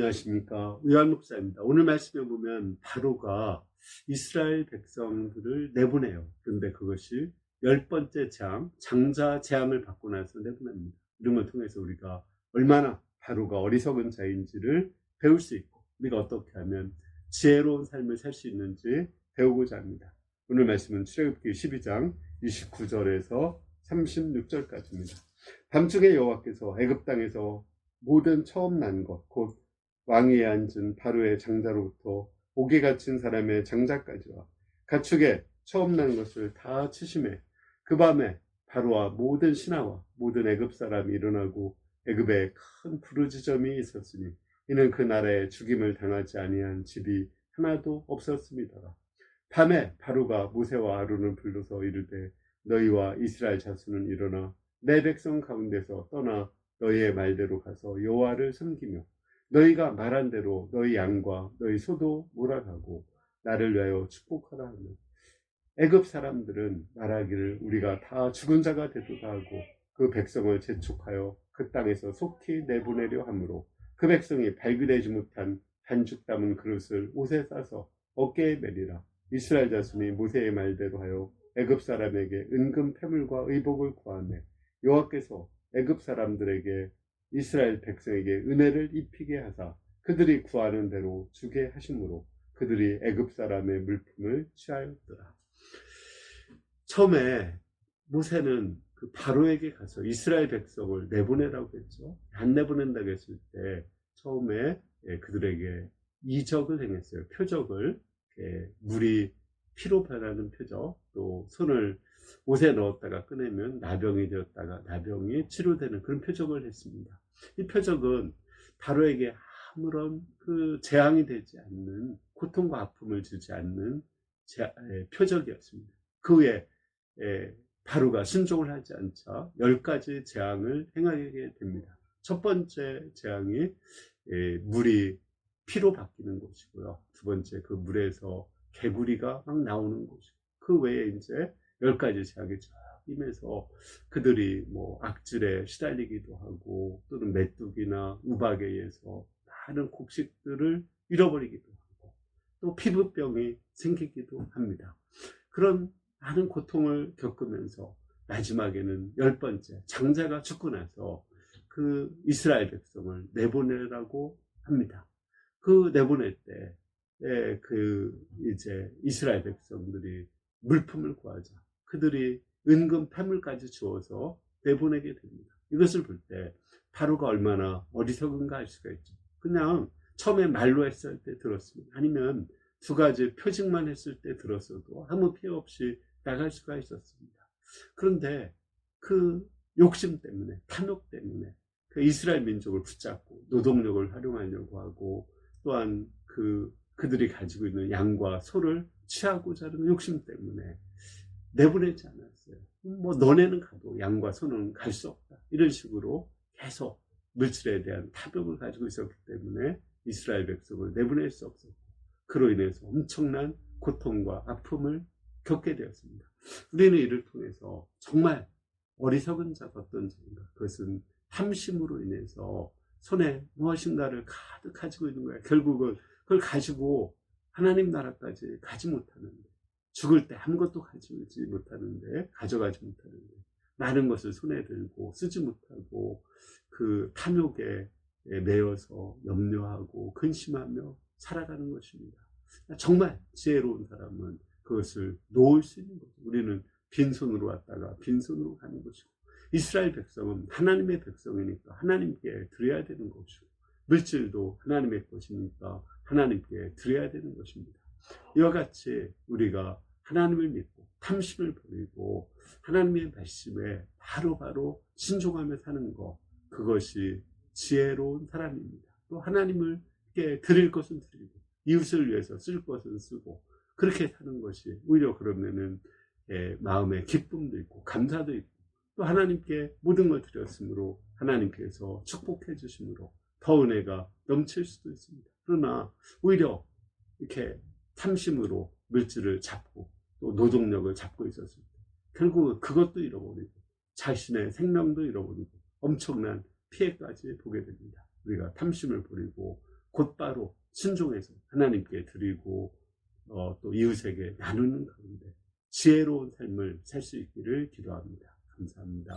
안녕하십니까. 의한 목사입니다. 오늘 말씀에 보면 바로가 이스라엘 백성들을 내보내요. 그런데 그것이 열 번째 재앙, 장자 재앙을 받고 나서 내보냅니다. 이런 걸 통해서 우리가 얼마나 바로가 어리석은 자인지를 배울 수 있고, 우리가 어떻게 하면 지혜로운 삶을 살 수 있는지 배우고자 합니다. 오늘 말씀은 출애굽기 12장 29절에서 36절까지입니다. 밤중에 여호와께서 애굽 땅에서 모든 처음 난 것, 곧 왕위에 앉은 바로의 장자로부터 옥에 갇힌 사람의 장자까지와 가축에 처음 난 것을 다 치심해 그 밤에 바로와 모든 신하와 모든 애굽 사람이 일어나고 애굽에 큰 부르짖음이 있었으니 이는 그 나라에 죽임을 당하지 아니한 집이 하나도 없었습니다. 밤에 바로가 모세와 아론을 불러서 이르되 너희와 이스라엘 자손은 일어나 내 백성 가운데서 떠나 너희의 말대로 가서 여호와를 섬기며 너희가 말한 대로 너희 양과 너희 소도 몰아가고 나를 위하여 축복하라 하며 애굽 사람들은 말하기를 우리가 다 죽은 자가 되도다 하고 그 백성을 재촉하여 그 땅에서 속히 내보내려 하므로 그 백성이 발귀되지 못한 반죽 담은 그릇을 옷에 싸서 어깨에 매리라. 이스라엘 자손이 모세의 말대로 하여 애굽 사람에게 은금 패물과 의복을 구하매 여호와께서 애굽 사람들에게 이스라엘 백성에게 은혜를 입히게 하사 그들이 구하는 대로 주게 하심으로 그들이 애굽 사람의 물품을 취하였더라. 처음에 모세는 그 바로에게 가서 이스라엘 백성을 내보내라고 했죠. 안 내보낸다고 했을 때 처음에 예, 그들에게 이적을 행했어요. 표적을 예, 물이 피로 변하는 표적, 또 손을 옷에 넣었다가 꺼내면 나병이 되었다가 나병이 치료되는 그런 표적을 했습니다. 이 표적은 바로에게 아무런 그 재앙이 되지 않는 고통과 아픔을 주지 않는 표적이었습니다. 그 후에 에, 바로가 순종을 하지 않자 열 가지 재앙을 행하게 됩니다. 첫 번째 재앙이 에, 물이 피로 바뀌는 것이고요. 두 번째 그 물에서 개구리가 막 나오는 것이고 그 외에 이제 열 가지 재앙이 쫙 임해서 그들이 뭐 악질에 시달리기도 하고 또는 메뚜기나 우박에 의해서 많은 곡식들을 잃어버리기도 하고 또 피부병이 생기기도 합니다. 그런 많은 고통을 겪으면서 마지막에는 열 번째 장자가 죽고 나서 그 이스라엘 백성을 내보내라고 합니다. 그 내보낼 때, 그 이제 이스라엘 백성들이 물품을 구하자. 그들이 은금 패물까지 주어서 내보내게 됩니다. 이것을 볼 때 바로가 얼마나 어리석은가 알 수가 있죠. 그냥 처음에 말로 했을 때 들었습니다. 아니면 두 가지 표징만 했을 때 들었어도 아무 피해 없이 나갈 수가 있었습니다. 그런데 그 욕심 때문에, 탐욕 때문에 그 이스라엘 민족을 붙잡고 노동력을 활용하려고 하고 또한 그 그들이 가지고 있는 양과 소를 취하고자 하는 욕심 때문에 내보내지 않았어요. 뭐 너네는 가도 양과 소는 갈 수 없다. 이런 식으로 계속 물질에 대한 타격을 가지고 있었기 때문에 이스라엘 백성을 내보낼 수 없었고 그로 인해서 엄청난 고통과 아픔을 겪게 되었습니다. 우리는 이를 통해서 정말 어리석은 자가 어떤 자인가 그것은 탐심으로 인해서 손에 무엇인가를 가득 가지고 있는 거야. 결국은 그걸 가지고 하나님 나라까지 가지 못하는데 죽을 때 아무것도 가지지 못하는데 가져가지 못하는데 많은 것을 손에 들고 쓰지 못하고 그 탐욕에 매여서 염려하고 근심하며 살아가는 것입니다. 정말 지혜로운 사람은 그것을 놓을 수 있는 거죠. 우리는 빈손으로 왔다가 빈손으로 가는 것이고 이스라엘 백성은 하나님의 백성이니까 하나님께 드려야 되는 것이고 물질도 하나님의 것이니까 하나님께 드려야 되는 것입니다. 이와 같이 우리가 하나님을 믿고 탐심을 버리고 하나님의 말씀에 바로바로 신종하며 사는 것 그것이 지혜로운 사람입니다. 또 하나님을께 드릴 것은 드리고 이웃을 위해서 쓸 것은 쓰고 그렇게 사는 것이 오히려 그러면은 예, 마음에 기쁨도 있고 감사도 있고 또 하나님께 모든 걸 드렸으므로 하나님께서 축복해 주심으로 더 은혜가 넘칠 수도 있습니다. 그러나 오히려 이렇게 탐심으로 물질을 잡고 또 노동력을 잡고 때 결국 그것도 잃어버리고 자신의 생명도 잃어버리고 엄청난 피해까지 보게 됩니다. 우리가 탐심을 버리고 곧바로 순종해서 하나님께 드리고 어, 또 이웃에게 나누는 가운데 지혜로운 삶을 살 수 있기를 기도합니다. 감사합니다.